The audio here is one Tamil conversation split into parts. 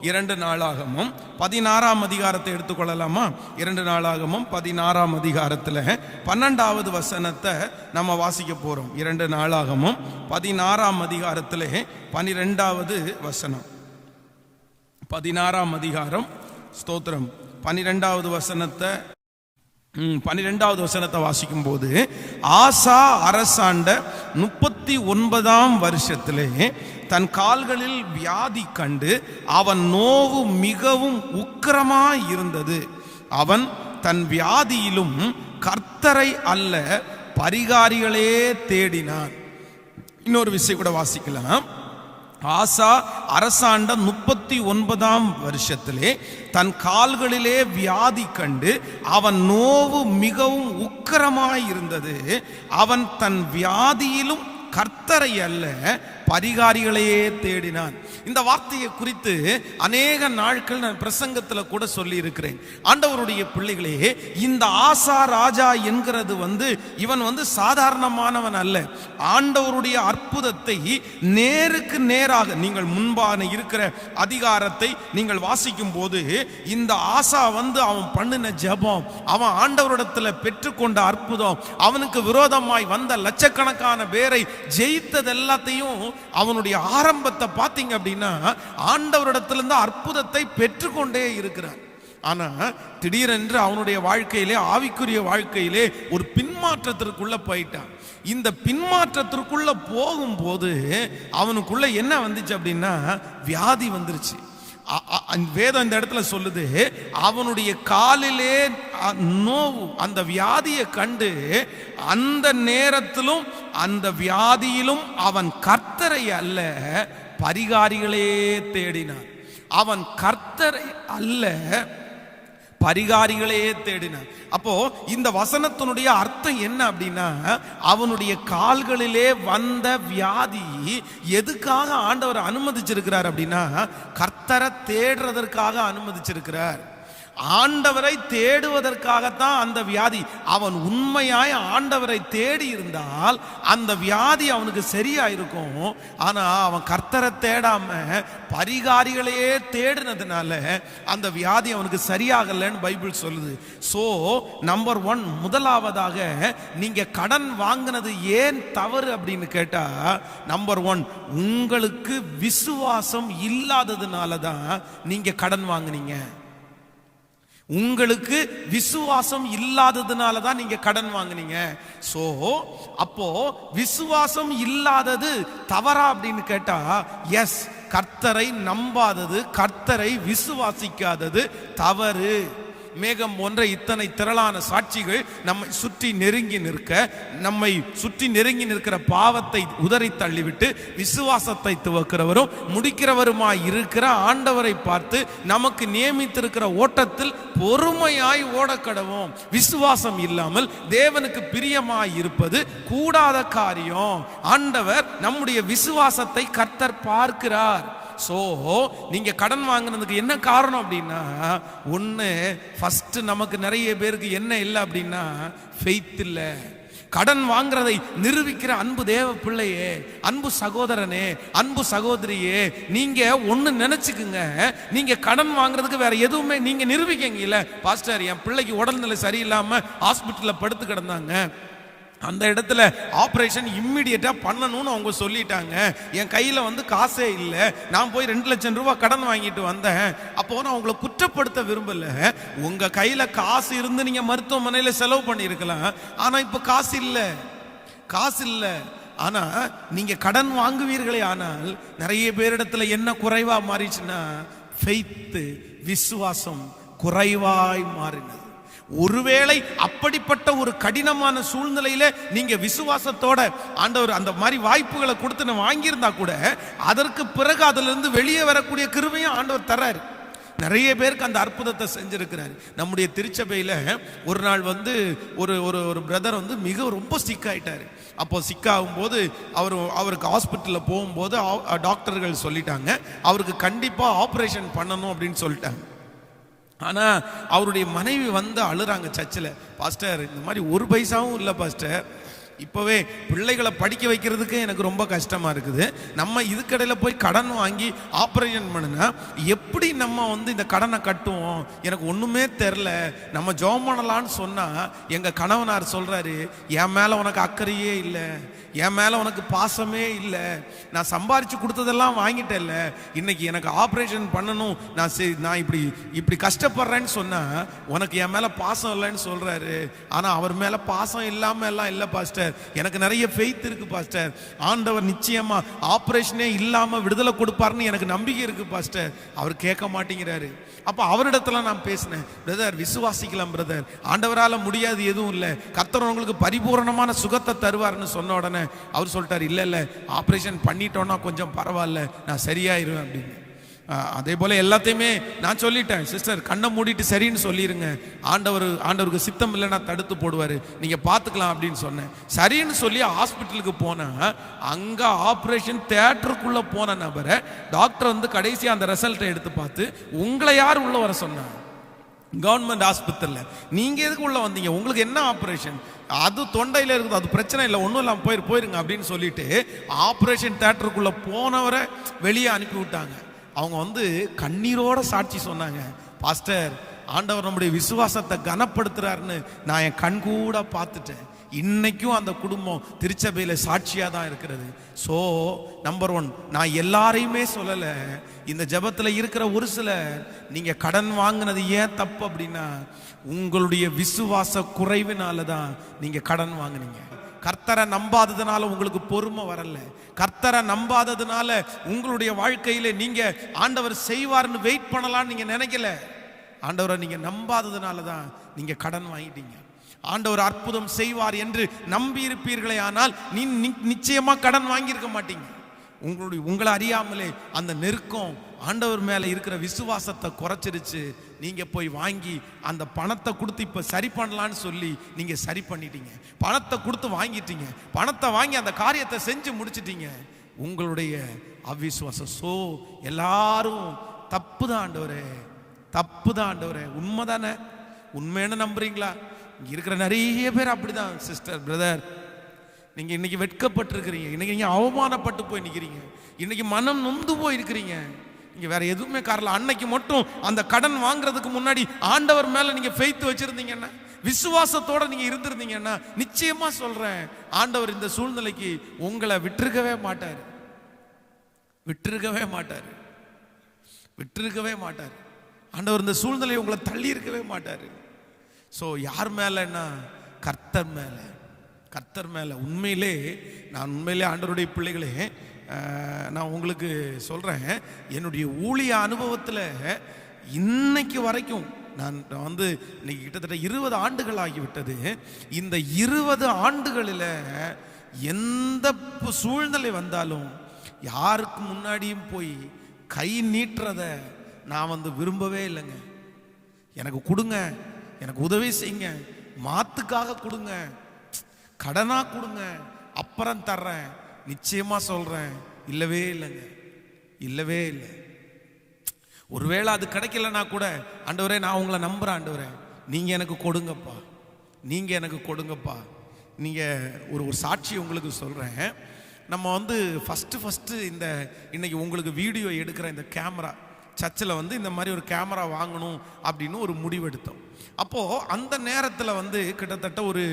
இரண்டு நாளாகமும் பதினாறாம் அதிகாரத்தை எடுத்துக்கொள்ளலாமா? இரண்டு நாளாகமும் பதினாறாம் அதிகாரத்தில் பன்னெண்டாவது வசனத்தை நம்ம வாசிக்க போகிறோம் இரண்டு நாளாகமும் பதினாறாம் அதிகாரத்தில் பனிரெண்டாவது வசனம். பதினாறாம் அதிகாரம் ஸ்தோத்திரம். பனிரெண்டாவது வசனத்தை பன்னிரெண்டாவது வசனத்தை வாசிக்கும் போது ஆசா அரசாண்ட முப்பத்தி ஒன்பதாம் வருஷத்திலே தன் கால்களில் வியாதி கண்டு அவன் நோவு மிகவும் உக்கிரமாய் இருந்தது. அவன் தன் வியாதியிலும் கர்த்தரை அல்ல பரிகாரிகளே தேடினான். இன்னொரு விஷயம் கூட வாசிக்கலாம். ஆசா அரசாண்ட முப்பத்தி ஒன்பதாம் வருஷத்திலே தன் கால்களிலே வியாதி கண்டு அவன் நோவு மிகவும் உக்கிரமாய் இருந்தது. அவன் தன் வியாதியிலும் கர்த்தரை அல்ல பரிகாரிகளையே தேடினான். இந்த வார்த்தையை குறித்து அநேக நாட்கள் நான் பிரசங்கத்தில் கூட சொல்லி இருக்கிறேன் ஆண்டவருடைய பிள்ளைகளே இந்த ஆசா ராஜா என்கிறது வந்து இவன் வந்து சாதாரணமானவன் அல்ல. ஆண்டவருடைய அற்புதத்தை நேருக்கு நேராக நீங்கள் முன்பான இருக்கிற அதிகாரத்தை நீங்கள் வாசிக்கும் போது இந்த ஆசா வந்து அவன் பண்ணின ஜெபம் அவன் ஆண்டவரிடத்தில் பெற்றுக்கொண்ட அற்புதம் அவனுக்கு விரோதமாய் வந்த லட்சக்கணக்கான பேரை ஜெயித்தது எல்லாத்தையும் அவனுடைய ஆரம்பத்தை பார்த்தீங்க அப்படின்னா ஆண்டவரிடத்திலிருந்து அற்புதத்தை பெற்றுக்கொண்டே இருக்கிறான் ஆனா திடீரென்று அவனுடைய வாழ்க்கையிலே ஆவிக்குரிய வாழ்க்கையிலே ஒரு பின்மாற்றத்திற்குள்ள போயிட்டான். இந்த பின்மாற்றத்திற்குள்ள போகும்போது அவனுக்குள்ள என்ன வந்துச்சு அப்படின்னா வியாதி வந்துருச்சு. அந்த வேதம் இந்த இடத்துல சொல்லுது அவனுடைய காலிலே நோவு அந்த வியாதியை கண்டு அந்த நேரத்திலும் அந்த வியாதியிலும் அவன் கர்த்தரை அல்ல பரிகாரிகளே தேடினான். அவன் கர்த்தரை அல்ல பரிகாரிகளையே தேடினான். அப்போ இந்த வசனத்தினுடைய அர்த்தம் என்ன அப்படின்னா அவனுடைய கால்களிலே வந்த வியாதி எதுக்காக ஆண்டவர் அனுமதிச்சிருக்கிறார் அப்படின்னா கர்த்தரை தேடுறதற்காக அனுமதிச்சிருக்கிறார். ஆண்டவரை தேடுவதற்காகத்தான் அந்த வியாதி. அவன் உண்மையாய் ஆண்டவரை தேடி இருந்தால் அந்த வியாதி அவனுக்கு சரியாயிருக்கும். ஆனால் அவன் கர்த்தரை தேடாம பரிகாரிகளையே தேடினதுனால அந்த வியாதி அவனுக்கு சரியாகலன்னு பைபிள் சொல்லுது. ஸோ நம்பர் ஒன் முதலாவதாக நீங்கள் கடன் வாங்கினது ஏன் தவறு அப்படின்னு கேட்டால் நம்பர் ஒன் உங்களுக்கு விசுவாசம் இல்லாததுனால தான் நீங்கள் கடன் வாங்குனீங்க. உங்களுக்கு விசுவாசம் இல்லாததுனால தான் நீங்க கடன் வாங்குனீங்க. சோ அப்போ விசுவாசம் இல்லாதது தவறா அப்படின்னு கேட்டா எஸ் கர்த்தரை நம்பாதது கர்த்தரை விசுவாசிக்காதது தவறு. மேகம் போன்ற இத்தனை திரளான சாட்சிகள் நம்மை சுற்றி நெருங்கி நிற்க நம்மை சுற்றி நெருங்கி நிற்கிற பாவத்தை உதறி தள்ளிவிட்டு விசுவாசத்தை துவக்கிறவரும் முடிக்கிறவருமாய் இருக்கிற ஆண்டவரை பார்த்து நமக்கு நியமித்திருக்கிற ஓட்டத்தில் பொறுமையாய் ஓடக்கடவும் விசுவாசம் இல்லாமல் தேவனுக்கு பிரியமாய் இருப்பது கூடாத காரியம். ஆண்டவர் நம்முடைய விசுவாசத்தை கர்த்தர் பார்க்கிறார். ஸோ நீங்கள் கடன் வாங்கினதுக்கு என்ன காரணம் அப்படின்னா ஒன்று ஃபஸ்ட்டு நமக்கு நிறைய பேருக்கு என்ன இல்லை அப்படின்னா ஃபெய்த் இல்லை. கடன் வாங்குறதை நிரூபிக்கிற அன்பு தேவ பிள்ளையே அன்பு சகோதரனே அன்பு சகோதரியே நீங்க ஒன்று நினைச்சுக்குங்க. நீங்க கடன் வாங்குறதுக்கு வேற எதுவுமே நீங்க நிரூபிக்கங்க இல்ல பாஸ்டர் என் பிள்ளைக்கு உடல்நிலை சரியில்லாம ஹாஸ்பிட்டல்ல படுத்து கிடந்தாங்க. அந்த இடத்துல ஆப்ரேஷன் இம்மிடியட்டாக பண்ணணும்னு அவங்க சொல்லிட்டாங்க. என் கையில் வந்து காசே இல்லை. நான் போய் ரெண்டு லட்சம் ரூபா கடன் வாங்கிட்டு வந்தேன். அப்போ நான் உங்களை குற்றப்படுத்த விரும்பலை. உங்கள் கையில் காசு இருந்து நீங்கள் மருத்துவமனையில் செலவு பண்ணியிருக்கலாம். ஆனால் இப்போ காசு இல்லை. காசு இல்லை. ஆனால் நீங்கள் கடன் வாங்குவீர்களே ஆனால் நிறைய பேரிடத்துல என்ன குறைவாக மாறிச்சுன்னா ஃபெய்த்து விசுவாசம் குறைவாய் மாறினது. ஒருவேளை அப்படிப்பட்ட ஒரு கடினமான சூழ்நிலையில நீங்க விசுவாசத்தோட ஆண்டவர் அந்த மாதிரி வாய்ப்புகளை கொடுத்து நான் வாங்கியிருந்தா கூட அதற்கு பிறகு அதுல இருந்து வெளியே வரக்கூடிய கிருமையும் ஆண்டவர் தர்றாரு. நிறைய பேருக்கு அந்த அற்புதத்தை செஞ்சிருக்கிறாரு. நம்முடைய திருச்சபையில் ஒரு நாள் வந்து ஒரு ஒரு ஒரு பிரதர் வந்து மிக ரொம்ப சிக் ஆயிட்டாரு. அப்போ சிக்காகும் போது அவர் அவருக்கு ஹாஸ்பிட்டலில் போகும்போது டாக்டர்கள் சொல்லிட்டாங்க. அவருக்கு கண்டிப்பாக ஆப்ரேஷன் பண்ணணும் அப்படின்னு சொல்லிட்டாங்க. ஆனால் அவருடைய மனைவி வந்து அழுறாங்க சர்ச்சில். பாஸ்டர் இந்த மாதிரி ஒரு பைசாவும் இல்லை பாஸ்டர் இப்போவே பிள்ளைகளை படிக்க வைக்கிறதுக்கு எனக்கு ரொம்ப கஷ்டமாக இருக்குது. நம்ம இதுக்கடையில் போய் கடன் வாங்கி ஆப்ரேஷன் பண்ணுனா எப்படி நம்ம வந்து இந்த கடனை கட்டுவோம்? எனக்கு ஒன்றுமே தெரில நம்ம ஜோம் பண்ணலான்னு சொன்னால் எங்கள் கணவனார் சொல்கிறாரு என் மேலே உனக்கு அக்கறையே இல்லை. என் மேலே உனக்கு பாசமே இல்லை. நான் சம்பாரித்து கொடுத்ததெல்லாம் வாங்கிட்டேன்ல. இன்னைக்கு எனக்கு ஆப்ரேஷன் பண்ணணும். நான் சரி நான் இப்படி இப்படி கஷ்டப்படுறேன்னு சொன்னால் உனக்கு என் மேலே பாசம் இல்லைன்னு சொல்கிறாரு ஆனால் அவர் மேலே பாசம் இல்லாமல் எல்லாம் இல்லை பாஸ்டர் எனக்கு நிறைய ஃபெய்த் இருக்குது பாஸ்டர் ஆண்டவர் நிச்சயமாக ஆப்ரேஷனே இல்லாமல் விடுதலை கொடுப்பாருன்னு எனக்கு நம்பிக்கை இருக்கு பாஸ்டர் அவர் கேட்க மாட்டேங்கிறாரு. அப்போ அவரிடத்துல நான் பேசினேன் பிரதர் விசுவாசிக்கலாம் பிரதர் ஆண்டவரால் முடியாது எதுவும் இல்லை. கத்தர் உங்களுக்கு பரிபூரணமான சுகத்தை தருவார்னு சொன்ன உடனே அவர் சொல்லிட்டார் இல்லை இல்லை ஆப்ரேஷன் பண்ணிட்டோன்னா கொஞ்சம் பரவாயில்ல நான் சரியாயிருவேன் அப்படின்னு. அதே போல் எல்லாத்தையுமே நான் சொல்லிட்டேன். சிஸ்டர் கண்ணை மூடிட்டு சரின்னு சொல்லிடுங்க ஆண்டவர் ஆண்டவருக்கு சித்தம் இல்லைன்னா தடுத்து போடுவார். நீங்கள் பார்த்துக்கலாம் அப்படின்னு சொன்னேன். சரின்னு சொல்லி ஹாஸ்பிட்டலுக்கு போனேன். அங்கே ஆப்ரேஷன் தேட்டருக்குள்ளே போன நபரை டாக்டர் வந்து கடைசியாக அந்த ரிசல்ட்டை எடுத்து பார்த்து உங்களை யார் உள்ளே வர சொன்னாங்க? கவர்மெண்ட் ஆஸ்பத்திரியில் நீங்கள் எதுக்கு உள்ளே வந்தீங்க? உங்களுக்கு என்ன ஆப்ரேஷன் அது தொண்டையில் இருக்குது அது பிரச்சனை இல்லை ஒன்றும் இல்லாமல் போயிரு போயிருங்க அப்படின்னு சொல்லிட்டு ஆப்ரேஷன் தேட்டருக்குள்ளே போனவரை வெளியே அனுப்பி விட்டாங்க. அவங்க வந்து கண்ணீரோட சாட்சி சொன்னாங்க. பாஸ்டர் ஆண்டவர் நம்முடைய விசுவாசத்தை கனப்படுத்துறாருன்னு நான் என் கண் கூட பார்த்துட்டேன். இன்னைக்கும் அந்த குடும்பம் திருச்சபையில் சாட்சியாக தான் இருக்கிறது. ஸோ நம்பர் ஒன் நான் எல்லாரையுமே சொல்லலை. இந்த ஜபத்தில் இருக்கிற ஒரு சில நீங்கள் கடன் வாங்கினது ஏன் தப்பு அப்படின்னா உங்களுடைய விசுவாச குறைவினால தான் நீங்கள் கடன் வாங்கினீங்க. கர்த்தரை நம்பாததுனால உங்களுக்கு பொறுமை வரல. கர்த்தரை நம்பாததுனால உங்களுடைய வாழ்க்கையில் நீங்கள் ஆண்டவர் செய்வார்னு வெயிட் பண்ணலாம்னு நீங்கள் நினைக்கல. ஆண்டவரை நீங்கள் நம்பாததுனால தான் நீங்கள் கடன் வாங்கிட்டீங்க. ஆண்டவர் அற்புதம் செய்வார் என்று நம்பி இருப்பீர்களே ஆனால் நீ நி- கடன் வாங்கியிருக்க மாட்டீங்க. உங்களுடைய உங்களை அறியாமலே அந்த நெருக்கம் ஆண்டவர் மேலே இருக்கிற விசுவாசத்தை குறைச்சிருச்சு. நீங்கள் போய் வாங்கி அந்த பணத்தை கொடுத்து இப்போ சரி பண்ணலான்னு சொல்லி நீங்கள் சரி பண்ணிட்டீங்க. பணத்தை கொடுத்து வாங்கிட்டீங்க. பணத்தை வாங்கி அந்த காரியத்தை செஞ்சு முடிச்சிட்டீங்க. உங்களுடைய அவிசுவாசம். ஸோ எல்லாரும் தப்பு தான் ஆண்டவரே. தப்பு தான் ஆண்டவரே. உண்மை தானே உண்மைன்னு நம்புறீங்களா? இங்கே இருக்கிற நிறைய பேர் அப்படிதான் சிஸ்டர் பிரதர் நீங்கள் இன்னைக்கு வெட்கப்பட்டிருக்கிறீங்க. இன்னைக்கு நீங்கள் அவமானப்பட்டு போய் நிற்கிறீங்க இன்னைக்கு மனம் நொந்து போய் நீங்கள் வேற எதுவுமே காரணம் அன்னைக்கு மட்டும் அந்த கடன் வாங்குறதுக்கு முன்னாடி ஆண்டவர் மேலே நீங்கள் ஃபெய்த்து வச்சுருந்தீங்கன்னா விசுவாசத்தோட நீங்கள் இருந்திருந்தீங்கன்னா நிச்சயமாக சொல்கிறேன் ஆண்டவர் இந்த சூழ்நிலைக்கு உங்களை விட்டிருக்கவே மாட்டார். விட்டிருக்கவே மாட்டார். விட்டிருக்கவே மாட்டார். ஆண்டவர் இந்த சூழ்நிலையை உங்களை தள்ளி இருக்கவே மாட்டார். ஸோ யார் மேலன்னா கர்த்தர் மேலே. கர்த்தர் மேலே. உண்மையிலே நான் உண்மையிலே ஆண்டவருடைய பிள்ளைகளே நான் உங்களுக்கு சொல்கிறேன் என்னுடைய ஊழிய அனுபவத்தில் இன்னைக்கு வரைக்கும் நான் நான் வந்து இன்னைக்கு கிட்டத்தட்ட இருபது ஆண்டுகள் ஆகிவிட்டது இந்த இருபது ஆண்டுகளில் எந்த சூழ்நிலை வந்தாலும் யாருக்கு முன்னாடியும் போய் கை நீட்டுறத நான் வந்து விரும்பவே இல்லைங்க. எனக்கு கொடுங்க. எனக்கு உதவி செய்யுங்க. மாத்துக்காக கொடுங்க. கடனாக கொடுங்க. அப்புறம் தர்றேன். நிச்சயமாக சொல்கிறேன் இல்லவே இல்லைங்க. இல்லவே இல்லை. ஒருவேளை அது கிடைக்கலனா கூட ஆண்டவரே நான் உங்களை நம்புகிறேன் ஆண்டவரே. நீங்கள் எனக்கு கொடுங்கப்பா. நீங்கள் எனக்கு கொடுங்கப்பா. நீங்கள் ஒரு ஒரு சாட்சி உங்களுக்கு சொல்கிறேன் நம்ம வந்து ஃபஸ்ட்டு ஃபஸ்ட்டு இந்த இன்றைக்கி உங்களுக்கு வீடியோ எடுக்கிற இந்த கேமரா சர்ச்சில் வந்து இந்த மாதிரி ஒரு கேமரா வாங்கணும் அப்படின்னு ஒரு முடிவெடுத்தோம். அப்போது அந்த நேரத்தில் வந்து கிட்டத்தட்ட ஒரு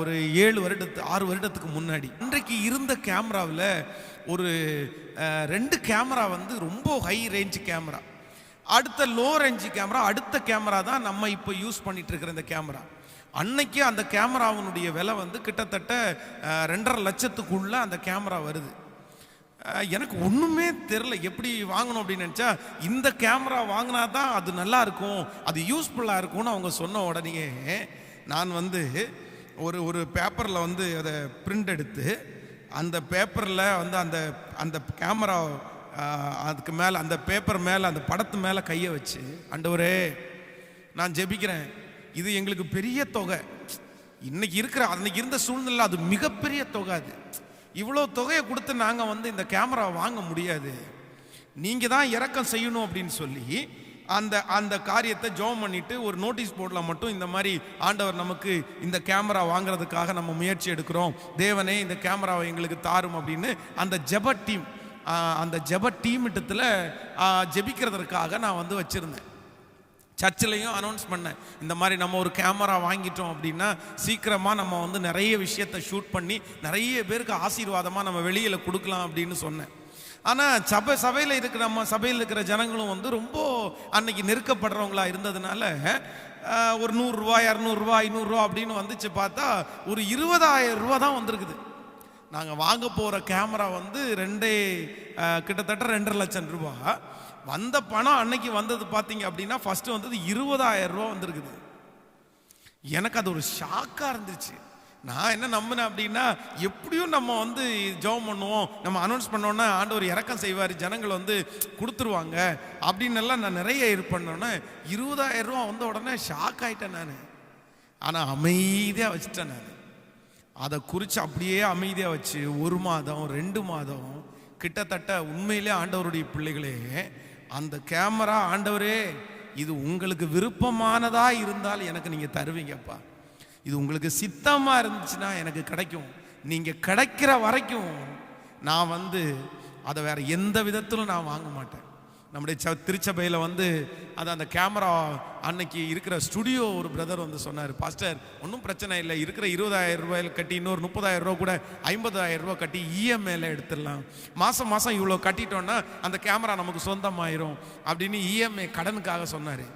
ஒரு ஏழு வருடத்து ஆறு வருடத்துக்கு முன்னாடி இன்றைக்கு இருந்த கேமராவில் ஒரு ரெண்டு கேமரா வந்து ரொம்ப ஹை ரேஞ்ச் கேமரா. அடுத்த லோ ரேஞ்சு கேமரா அடுத்த கேமரா தான் நம்ம இப்போ யூஸ் பண்ணிட்டு இருக்கிற இந்த கேமரா. அன்னைக்கு அந்த கேமராவினுடைய விலை வந்து கிட்டத்தட்ட ரெண்டரை லட்சத்துக்குள்ள அந்த கேமரா வருது. எனக்கு ஒன்றுமே தெரில எப்படி வாங்கணும் அப்படின்னு நினச்சா இந்த கேமரா வாங்கினா தான் அது நல்லா இருக்கும் அது யூஸ்ஃபுல்லாக இருக்கும்னு அவங்க சொன்ன உடனே நான் வந்து ஒரு ஒரு பேப்பரில் வந்து அதை பிரிண்ட் எடுத்து அந்த பேப்பரில் வந்து அந்த அந்த கேமரா அதுக்கு மேலே அந்த பேப்பர் மேலே அந்த படத்து மேலே கையை வச்சு அண்டவரே நான் ஜெபிக்கிறேன். இது எங்களுக்கு பெரிய தொகை. இன்னைக்கு இருக்கிற அன்னைக்கு இருந்த சூழ்நிலை அது மிகப்பெரிய தொகை அது. இவ்வளோ தொகையை கொடுத்து நாங்கள் வந்து இந்த கேமரா வாங்க முடியாது. நீங்கள் தான் இறக்கம் செய்யணும் அப்படின்னு சொல்லி அந்த அந்த காரியத்தை ஜோம் பண்ணிட்டு ஒரு நோட்டீஸ் போர்டில் மட்டும் இந்த மாதிரி ஆண்டவர் நமக்கு இந்த கேமரா வாங்குறதுக்காக நம்ம முயற்சி எடுக்கிறோம். தேவனே இந்த கேமராவை எங்களுக்கு தாரும் அப்படின்னு அந்த ஜெப டீம் அந்த ஜெப டீமிட்டத்தில் ஜெபிக்கிறதற்காக நான் வந்து வச்சுருந்தேன். சர்ச்சிலையும் அனௌன்ஸ் பண்ணேன். இந்த மாதிரி நம்ம ஒரு கேமரா வாங்கிட்டோம் அப்படின்னா சீக்கிரமாக நம்ம வந்து நிறைய விஷயத்தை ஷூட் பண்ணி நிறைய பேருக்கு ஆசீர்வாதமாக நம்ம வெளியில் கொடுக்கலாம் அப்படின்னு சொன்னேன். ஆனால் சபை சபையில் இருக்கிற நம்ம சபையில் இருக்கிற ஜனங்களும் வந்து ரொம்ப அன்னைக்கு நெருக்கப்படுறவங்களா இருந்ததுனால ஒரு நூறுரூவா இரநூறுவா ஐநூறுரூவா அப்படின்னு வந்துச்சு பார்த்தா ஒரு இருபதாயிரம் ரூபா தான் வந்திருக்குது. நாங்கள் வாங்க போகிற கேமரா வந்து ரெண்டே கிட்டத்தட்ட ரெண்டரை லட்சம் ரூபா. வந்த பணம் அன்னைக்கு வந்தது பார்த்தீங்க அப்படின்னா ஃபஸ்ட்டு வந்தது இருபதாயிரம் ரூபா வந்திருக்குது. எனக்கு அது ஒரு ஷாக்காக இருந்துச்சு. நான் என்ன நம்பினேன் அப்படின்னா எப்படியும் நம்ம வந்து ஜெபம் பண்ணுவோம் நம்ம அனௌன்ஸ் பண்ணோன்னா ஆண்டவர் இறக்கம் செய்வார் ஜனங்கள் வந்து கொடுத்துருவாங்க அப்படின்னெல்லாம் நான் நிறைய இது பண்ணோன்னே இருபதாயிரம் ரூபா வந்த உடனே ஷாக் ஆயிட்டேன் நான். ஆனால் அமைதியாக வச்சுட்டேன் நான். அதை குறித்து அப்படியே அமைதியாக வச்சு ஒரு மாதம் ரெண்டு மாதம் கிட்டத்தட்ட உண்மையிலே ஆண்டவருடைய பிள்ளைகளே அந்த கேமரா ஆண்டவரே இது உங்களுக்கு விருப்பமானதா இருந்தால் எனக்கு நீங்கள் தருவீங்கப்பா. இது உங்களுக்கு சித்தமாக இருந்துச்சுன்னா எனக்கு கிடைக்கும். நீங்கள் கிடைக்கிற வரைக்கும் நான் வந்து அதை வேற எந்த விதத்திலும் நான் வாங்க மாட்டேன். நம்முடைய ச திருச்சபையில் வந்து அது அந்த கேமரா அன்னைக்கு இருக்கிற ஸ்டுடியோ ஒரு பிரதர் வந்து சொன்னார் பாஸ்டர் ஒன்றும் பிரச்சனை இல்லை. இருக்கிற இருபதாயிரம் ரூபாயில் கட்டி இன்னொரு முப்பதாயிரம் ரூபா கூட ஐம்பதாயிரம் ரூபா கட்டி இஎம்ஐயில் எடுத்துடலாம். மாதம் மாதம் இவ்வளோ கட்டிட்டோன்னா அந்த கேமரா நமக்கு சொந்தமாயிரும். அப்படின்னு இஎம்ஐ கடனுக்காக சொன்னார்.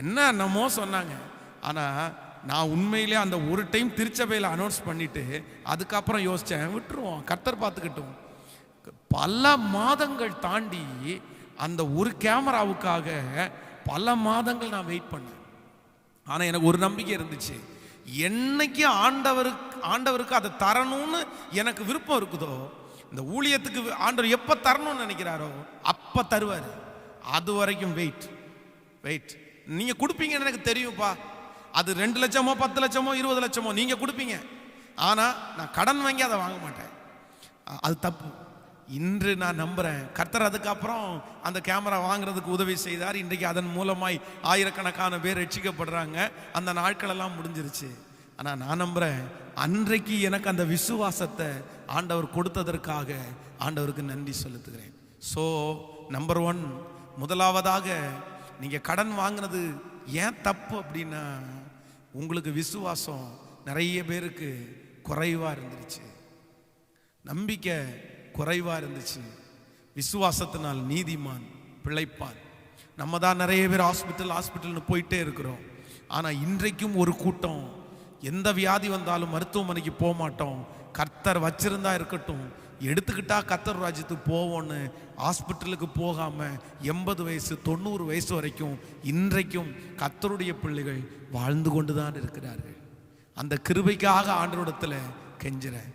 என்ன என்னமோ சொன்னாங்க. ஆனால் நான் உண்மையிலே அந்த ஒரு டைம் திருச்சபையில் அனௌன்ஸ் பண்ணிவிட்டு அதுக்கப்புறம் யோசித்தேன் விட்டுருவோம். கர்த்தர் பார்த்துக்கிட்டோம். பல மாதங்கள் தாண்டி அந்த ஒரு கேமராவுக்காக பல மாதங்கள் நான் வெயிட் பண்ணேன். ஆனால் எனக்கு ஒரு நம்பிக்கை இருந்துச்சு. என்னைக்கு ஆண்டவருக்கு ஆண்டவருக்கு அதை தரணும்னு எனக்கு விருப்பம் இருக்குதோ இந்த ஊழியத்துக்கு ஆண்டவர் எப்போ தரணும்னு நினைக்கிறாரோ அப்போ தருவார். அது வரைக்கும் வெயிட் வெயிட் நீங்கள் கொடுப்பீங்கன்னு எனக்கு தெரியும்ப்பா அது ரெண்டு லட்சமோ பத்து லட்சமோ இருபது லட்சமோ நீங்கள் கொடுப்பீங்க. ஆனால் நான் கடன் வாங்கி அதை வாங்க மாட்டேன். அது தப்பு. இன்று நான் நம்புறேன். கர்த்தர் அதுக்கப்புறம் அந்த கேமரா வாங்குறதுக்கு உதவி செய்தார். இன்றைக்கு அதன் மூலமாய் ஆயிரக்கணக்கான பேர் ரட்சிக்கப்படுறாங்க. அந்த நாட்களெல்லாம் முடிஞ்சிருச்சு. ஆனால் நான் நம்புறேன் அன்றைக்கு எனக்கு அந்த விசுவாசத்தை ஆண்டவர் கொடுத்ததற்காக ஆண்டவருக்கு நன்றி செலுத்துகிறேன். ஸோ நம்பர் ஒன் முதலாவதாக நீங்கள் கடன் வாங்கினது ஏன் தப்பு அப்படின்னா உங்களுக்கு விசுவாசம் நிறைய பேருக்கு குறைவாக இருந்துருச்சு. நம்பிக்கை குறைவா இருந்துச்சு. விசுவாசத்தினால் நீதிமான் பிழைப்பான். நம்ம தான் நிறைய பேர் ஹாஸ்பிட்டல் ஹாஸ்பிட்டல்னு போயிட்டே இருக்கிறோம். ஆனால் இன்றைக்கும் ஒரு கூட்டம். எந்த வியாதி வந்தாலும் மருத்துவமனைக்கு போக மாட்டோம். கர்த்தர் வச்சிருந்தா இருக்கட்டும். எடுத்துக்கிட்டா கர்த்தர் ராஜ்யத்துக்கு போவோன்னு ஹாஸ்பிட்டலுக்கு போகாம எண்பது வயசு தொண்ணூறு வயசு வரைக்கும் இன்றைக்கும் கர்த்தருடைய பிள்ளைகள் வாழ்ந்து கொண்டு தான் இருக்கிறார்கள். அந்த கிருபைக்காக ஆண்டோடத்தில் கெஞ்சுறேன்.